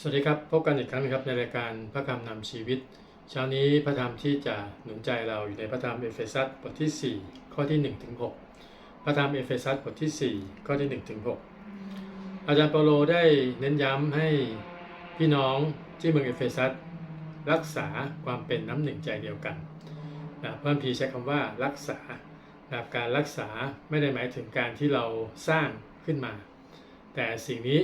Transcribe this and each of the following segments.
สวัสดีครับ พบกันอีกครั้งนะครับในรายการพระคำนำชีวิต เช้านี้พระธรรมที่จะหนุนใจเราอยู่ในพระธรรมเอเฟซัสบทที่ 4 ข้อที่1ถึง6พระธรรมเอเฟซัสบทที่ 4 ข้อที่1ถึง6อาจารย์เปาโลได้เน้นย้ำให้พี่น้องที่เมืองเอเฟซัสรักษาความเป็นน้ำหนึ่งใจเดียวกันนะพระคัมภีใช้คำว่ารักษานะครับการรักษาไม่ได้หมายถึงการที่เราสร้างขึ้นมา แต่สิ่งนี้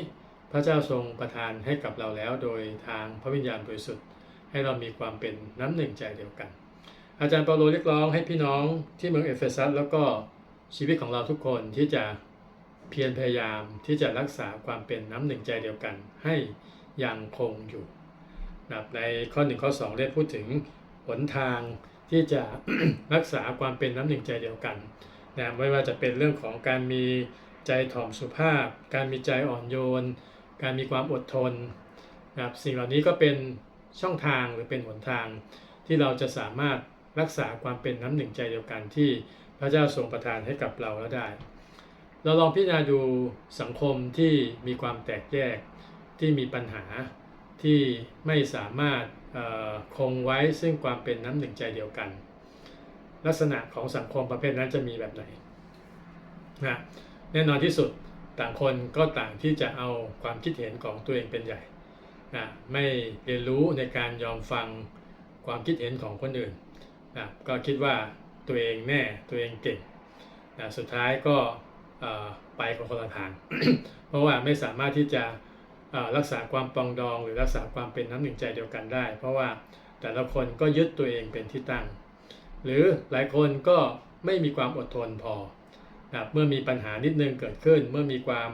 พระเจ้าทรงประทานให้กับเราแล้ว โดยทางพระวิญญาณบริสุทธิ์ให้เรามีความเป็นน้ำหนึ่งใจเดียวกัน อาจารย์เปาโลเรียกร้องให้พี่น้องที่เมืองเอเฟซัสแล้วก็ชีวิตของเราทุกคนที่จะเพียรพยายามที่จะรักษาความเป็นน้ำหนึ่งใจเดียวกัน ให้ยังคงอยู่นะในข้อหนึ่งข้อ2ได้พูดถึงหนทางที่จะรักษาความเป็นน้ำหนึ่งใจเดียวกันนะไม่ว่าจะเป็นเรื่องของการมีใจถ่อมสุภาพ การมีใจอ่อนโยน การมีความอดทนนะครับสิ่งเหล่านี้ก็เป็นช่องทางหรือเป็นหนทาง ที่เราจะสามารถรักษาความเป็นน้ำหนึ่งใจเดียวกันที่พระเจ้าทรงประทานให้กับเราแล้วได้ เราลองพิจารณาดูสังคมที่มีความแตกแยกที่มีปัญหาที่ไม่สามารถคงไว้ซึ่งความเป็นน้ำหนึ่งใจเดียวกัน ลักษณะของสังคมประเภทนั้นจะมีแบบไหนนะแน่นอนที่สุด ต่างคนก็ต่างที่จะเอาความคิดเห็นของตัวเองเป็นใหญ่นะไม่เรียนรู้ในการยอมฟังความคิดเห็นของคนอื่นนะก็คิดว่าตัวเองแน่ตัวเองเก่งนะสุดท้ายก็เอ่อไปคนละทาง เพราะว่าไม่สามารถที่จะรักษาความปองดองหรือรักษาความเป็นน้ำหนึ่งใจเดียวกันได้ เพราะว่าแต่ละคนก็ยึดตัวเองเป็นที่ตั้ง หรือหลายคนก็ไม่มีความอดทนพอ นะเมื่อมีปัญหานิดนึงเกิดขึ้น เมื่อมีความ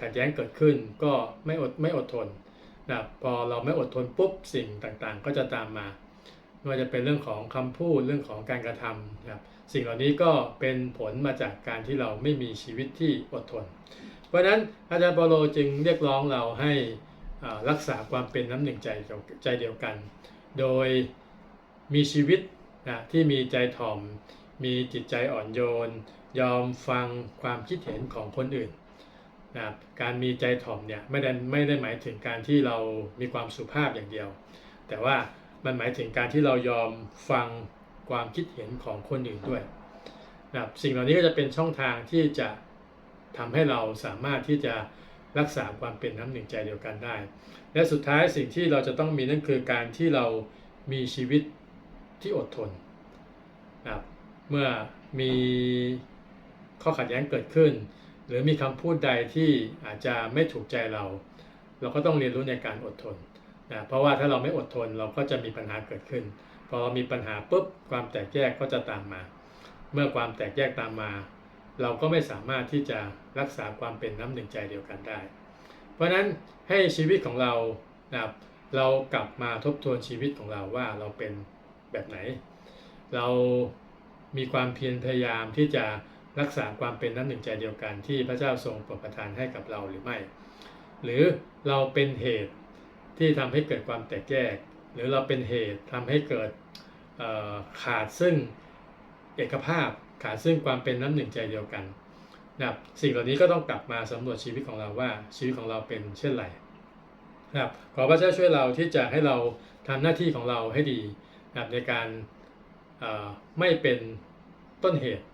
ขัดแย้งเกิดขึ้น ก็ไม่อดไม่อดทนนะพอเราไม่อดทนปุ๊บสิ่งต่างๆ ก็จะตามมาไม่ว่าจะเป็นเรื่องของคำพูดเรื่องของการกระทำนะครับสิ่งเหล่านี้ก็เป็นผลมาจากการที่เราไม่มีชีวิตที่อดทน เพราะฉะนั้นอาจารย์เปโลจึงเรียกร้องเราให้รักษาความเป็นน้ำหนึ่งใจเดียวใจเดียวกัน โดยมีชีวิตนะที่มีใจถ่อม มีจิตใจอ่อนโยน ยอมฟังความคิดเห็นของคนอื่นนะครับการมีใจถ่อมเนี่ยไม่ได้ไม่ได้หมายถึงการที่เรามีความสุภาพอย่างเดียว แต่ว่ามันหมายถึงการที่เรายอมฟังความคิดเห็นของคนอื่นด้วยนะครับสิ่งเหล่านี้ก็จะเป็นช่องทางที่จะทำให้เราสามารถที่จะรักษาความเป็นน้ำหนึ่งใจเดียวกันได้ และสุดท้ายสิ่งที่เราจะต้องมีนั่นคือการที่เรามีชีวิตที่อดทนนะครับเมื่อมี ข้อขัดแย้งเกิดขึ้น หรือมีคำพูดใดที่อาจจะไม่ถูกใจเรา เราก็ต้องเรียนรู้ในการอดทนนะเพราะว่าถ้าเราไม่อดทนเราก็จะมีปัญหาเกิดขึ้น พอเรามีปัญหาปุ๊บความแตกแยกก็จะตามมา เมื่อความแตกแยกตามมา เราก็ไม่สามารถที่จะรักษาความเป็นน้ำหนึ่งใจเดียวกันได้ เพราะฉะนั้นให้ชีวิตของเรานะครับเรากลับมาทบทวนชีวิตของเราว่าเราเป็นแบบไหน เรามีความเพียรพยายามที่จะ รักษาความเป็นน้ำหนึ่งใจเดียวกันที่พระเจ้าทรงโปรดประทานให้กับเราหรือไม่ หรือเราเป็นเหตุที่ทำให้เกิดความแตกแยก หรือเราเป็นเหตุทำให้เกิดขาดซึ่งเอกภาพขาดซึ่งความเป็นน้ำหนึ่งใจเดียวกันนะครับสิ่งเหล่านี้ก็ต้องกลับมาสำรวจชีวิตของเราว่าชีวิตของเราเป็นเช่นไรนะครับขอพระเจ้าช่วยเราที่จะให้เราทำหน้าที่ของเราให้ดีนะครับในการไม่เป็นต้นเหตุ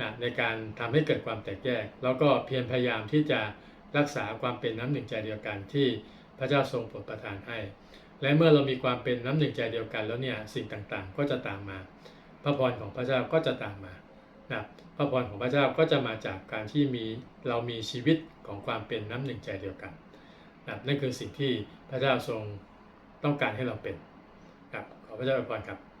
นะในการทำให้เกิดความแตกแยก แล้วก็เพียรพยายามที่จะรักษาความเป็นน้ำหนึ่งใจเดียวกันที่พระเจ้าทรงโปรดประทานให้ และเมื่อเรามีความเป็นน้ำหนึ่งใจเดียวกันแล้วเนี่ยสิ่งต่างๆ ก็จะตามมา พระพรของพระเจ้าก็จะตามมานะพระพรของพระเจ้าก็จะมาจากการที่มีเรามีชีวิตของความเป็นน้ำหนึ่งใจเดียวกันนะนั่นคือสิ่งที่พระเจ้าทรงต้องการให้เราเป็นครับขอพระเจ้าอวยพรครับ